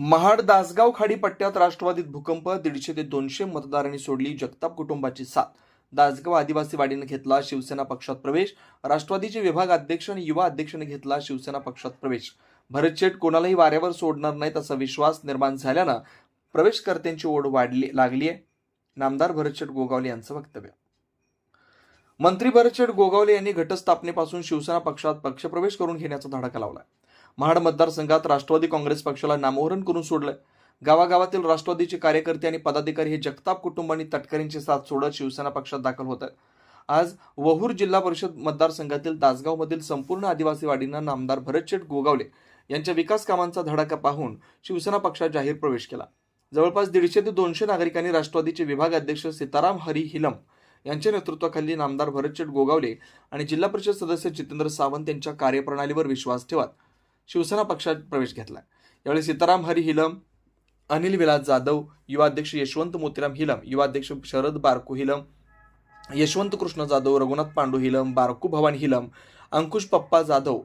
महाड दासगाव खाडी पट्ट्यात राष्ट्रवादीत भूकंप दीडशे ते दोनशे मतदारांनी सोडली जगताप कुटुंबाची साथ. दासगाव आदिवासी वाडीने घेतला शिवसेना पक्षात प्रवेश. राष्ट्रवादीचे विभाग अध्यक्ष आणि युवा अध्यक्षाने घेतला शिवसेना पक्षात प्रवेश. भरत कोणालाही वाऱ्यावर सोडणार नाहीत असा विश्वास निर्माण झाल्यानं प्रवेशकर्त्यांची ओढ वाढली लागली आहे. नामदार भरतशेठ गोगावले यांचं वक्तव्य. मंत्री भरतशेठ गोगावले यांनी घटस्थापनेपासून शिवसेना पक्षात पक्षप्रवेश करून घेण्याचा धडाका लावलाय. महाड मतदारसंघात राष्ट्रवादी काँग्रेस पक्षाला नामोहरण करून सोडलंय. गावागावातील राष्ट्रवादीचे कार्यकर्ते आणि पदाधिकारी हे जगताप कुटुंबांनी तटकरींची साथ सोडत शिवसेना पक्षात दाखल होत आहेत. आज वहूर जिल्हा परिषद मतदारसंघातील तासगावमधील संपूर्ण आदिवासी वाडींना नामदार भरतशेठ गोगावले यांच्या विकास कामांचा धडाका पाहून शिवसेना पक्षात जाहीर प्रवेश केला. जवळपास दीडशे ते दोनशे नागरिकांनी राष्ट्रवादीचे विभाग अध्यक्ष सीताराम हरी हिलम यांच्या नेतृत्वाखाली नामदार भरतशेठ गोगावले आणि जिल्हा परिषद सदस्य जितेंद्र सावंत यांच्या कार्यप्रणालीवर विश्वास ठेवत शिवसेना पक्षात प्रवेश घेतला. यावेळी सीताराम हरी हिलम अनिल विलास जाधव युवाध्यक्ष यशवंत मोतीराम हिलम युवाध्यक्ष शरद बारकू हिलम यशवंत कृष्ण जाधव रघुनाथ पांडू हिलम बारकू भवान हिलम अंकुश पप्पा जाधव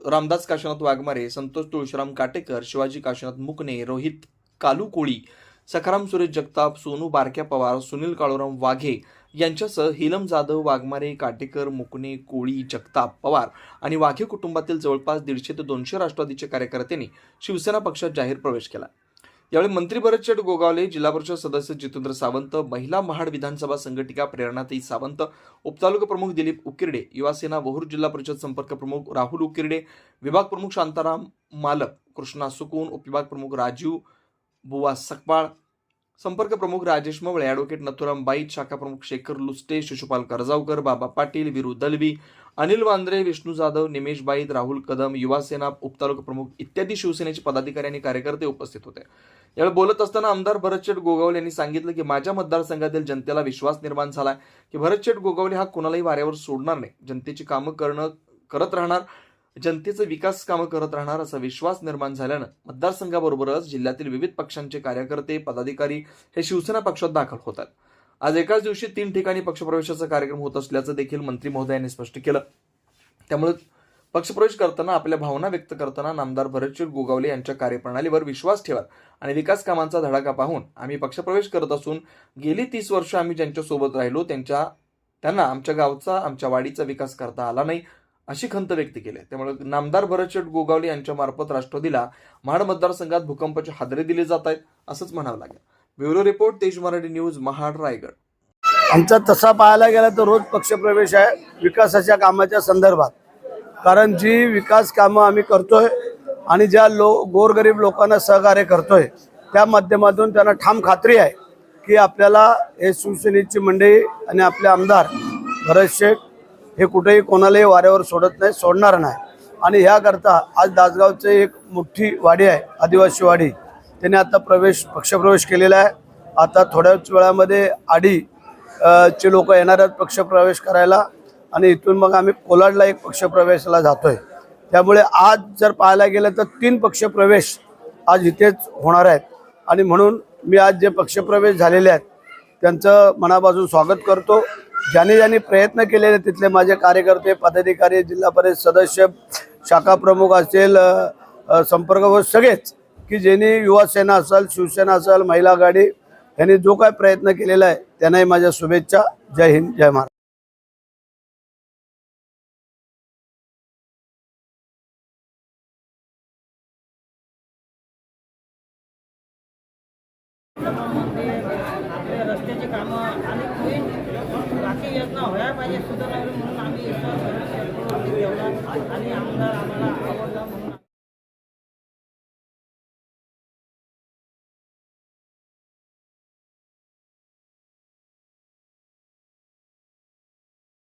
रामदास काशीनाथ वाघमारे संतोष तुळशीराम काटेकर शिवाजी काशीनाथ मुकणे रोहित कालू कोळी सखाराम सुरेश जगताप सोनू बारक्या पवार सुनील काळूराम वाघे यांच्यासह हिलम जाधव वाघमारे काटेकर मुकणे कोळी जगताप पवार आणि वाघे कुटुंबातील जवळपास दीडशे ते दोनशे राष्ट्रवादीच्या कार्यकर्त्यांनी शिवसेना पक्षात जाहीर प्रवेश केला. यावेळी मंत्री भरतशेठ गोगावले जिल्हा परिषद सदस्य जितेंद्र सावंत महिला महाड विधानसभा संघटिका प्रेरणाताई सावंत उपतालुका प्रमुख दिलीप उकिरडे युवासेना वहूर जिल्हा परिषद संपर्क प्रमुख राहुल उकिरडे विभाग प्रमुख शांताराम मालक कृष्णा सुकून उपविभाग प्रमुख राजीव बुवा सकपाळ संपर्क प्रमुख राजेश मवळे ॲडव्होकेट नथुराम बाईत शाखा प्रमुख शेखर लुस्टे शिशुपाल करजावकर बाबा पाटील विरू दलवी अनिल वांद्रे विष्णू जाधव निमेश बाईत राहुल कदम युवासेना उपतालुका प्रमुख इत्यादी शिवसेनेचे पदाधिकारी आणि कार्यकर्ते उपस्थित होते. यावेळी बोलत असताना आमदार भरतशेठ गोगावले यांनी सांगितलं की माझ्या मतदारसंघातील जनतेला विश्वास निर्माण झाला की भरतशेठ गोगावले हा कोणालाही वाऱ्यावर सोडणार नाही. जनतेची कामं करणं करत राहणार जनतेचे विकास कामं करत राहणार असा विश्वास निर्माण झाल्यानं मतदारसंघाबरोबरच जिल्ह्यातील विविध पक्षांचे कार्यकर्ते पदाधिकारी हे शिवसेना पक्षात दाखल होतात. आज एकाच दिवशी तीन ठिकाणी पक्षप्रवेशाचा कार्यक्रम होत असल्याचं देखील मंत्री महोदयांनी स्पष्ट केलं. त्यामुळे पक्षप्रवेश करताना आपल्या भावना व्यक्त करताना नामदार भरतशीर गोगावले यांच्या कार्यप्रणालीवर विश्वास ठेवा आणि विकास कामांचा धडाका पाहून आम्ही पक्षप्रवेश करत असून गेली तीस वर्ष आम्ही ज्यांच्यासोबत राहिलो त्यांच्या त्यांना आमच्या गावचा आमच्या वाडीचा विकास करता आला नाही. अशी खंत व्यक्त केली आहे. त्यामुळे नामदार भरतशेठ गोगावले यांच्या मार्फत राष्ट्रवादीला महाड मतदारसंघात भूकंपाचे हादरे दिले जात आहेत असंच म्हणावं लागेल. ब्युरो रिपोर्ट तेज मराठी न्यूज महाड रायगड. आमचा तसा पाहायला गेला तर रोज पक्षप्रवेश आहे विकासाच्या कामाच्या संदर्भात. कारण जी विकास कामं आम्ही करतोय आणि ज्या लो गोरगरीब लोकांना सहकार्य करतोय त्या माध्यमातून त्यांना ठाम खात्री आहे की आपल्याला हे शिवसेनेची मंडळी आणि आपले आमदार भरत शेठ हे कुठेही कोणालाही वाऱ्यावर सोडत नाही सोडणार नाही. आणि ह्याकरता आज दासगावचे एक मोठी वाडी आहे आदिवासी वाडी. त्याने आता प्रवेश पक्षप्रवेश केलेला आहे. आता थोड्याच वेळामध्ये आडी चे लोक येणार आहेत पक्षप्रवेश करायला. आणि इथून मग आम्ही कोलाडला एक पक्षप्रवेशाला जातो आहे त्यामुळे आज जर पाहायला गेलं तर तीन पक्षप्रवेश आज इथेच होणार आहेत. आणि म्हणून मी आज जे पक्षप्रवेश झालेले आहेत त्यांचं मनापासून स्वागत करतो. ज्याने ज्यांनी प्रयत्न केलेले तिथले माझे कार्यकर्ते पदाधिकारी जिल्हा परिषद सदस्य शाखा प्रमुख असेल संपर्क व सगळेच की ज्यांनी युवासेना असेल शिवसेना असेल महिला आघाडी यांनी जो काय प्रयत्न केलेला आहे त्यांनाही माझ्या शुभेच्छा. जय हिंद जय महाराष्ट्र. रस्त्याचे कामं आणि होईल बाकी योजना व्हायला पाहिजे सुधारणा म्हणून आम्ही आणि आमदार आम्हाला आवडला म्हणून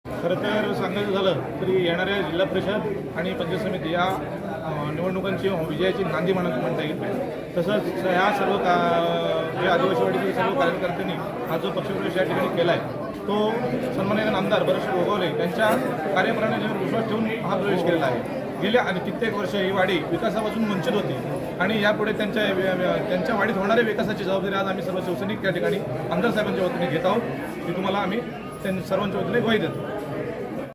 खरं तर सांगायचं झालं तरी येणाऱ्या जिल्हा परिषद आणि पंचायत समिती या निवडणुकांची हो, विजयाची नांदी म्हणत म्हणता येईल. तसंच ह्या सर्व का जे आदिवासीवाडीतील सर्व कार्यकर्त्यांनी हा जो पक्षप्रवेश या ठिकाणी केला आहे तो सन्माननीय आमदार बरेचसे गोगावले यांच्या कार्यप्रणालीवर विश्वास ठेवून हा प्रवेश केलेला आहे. गेल्या आणि कित्येक वर्ष ही वाडी विकासापासून वंचित होती आणि यापुढे त्यांच्या त्यांच्या वाडीत होणाऱ्या विकासाची जबाबदारी आज आम्ही सर्व शिवसैनिक त्या ठिकाणी आमदार साहेबांच्या वतीने घेत आहोत. ती तुम्हाला आम्ही त्यां सर्वांच्या वतीने ग्वाही देतो.